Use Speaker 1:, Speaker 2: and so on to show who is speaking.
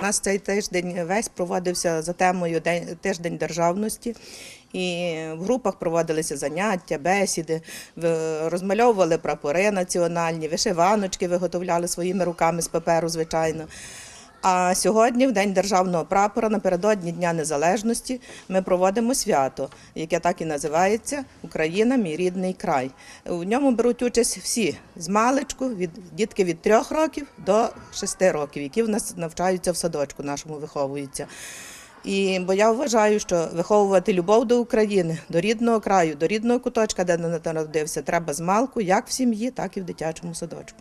Speaker 1: У нас цей тиждень весь проводився за темою День- тиждень державності. І в групах проводилися заняття, бесіди, розмальовували прапори національні, вишиваночки виготовляли своїми руками з паперу, звичайно. А сьогодні, в День державного прапора, напередодні Дня Незалежності, ми проводимо свято, яке так і називається Україна, мій рідний край. В ньому беруть участь всі з маличку, від дітки від трьох років до шести років, які в нас навчаються в садочку, нашому виховуються. І бо я вважаю, що виховувати любов до України, до рідного краю, до рідного куточка, де народився, треба з малку, як в сім'ї, так і в дитячому садочку.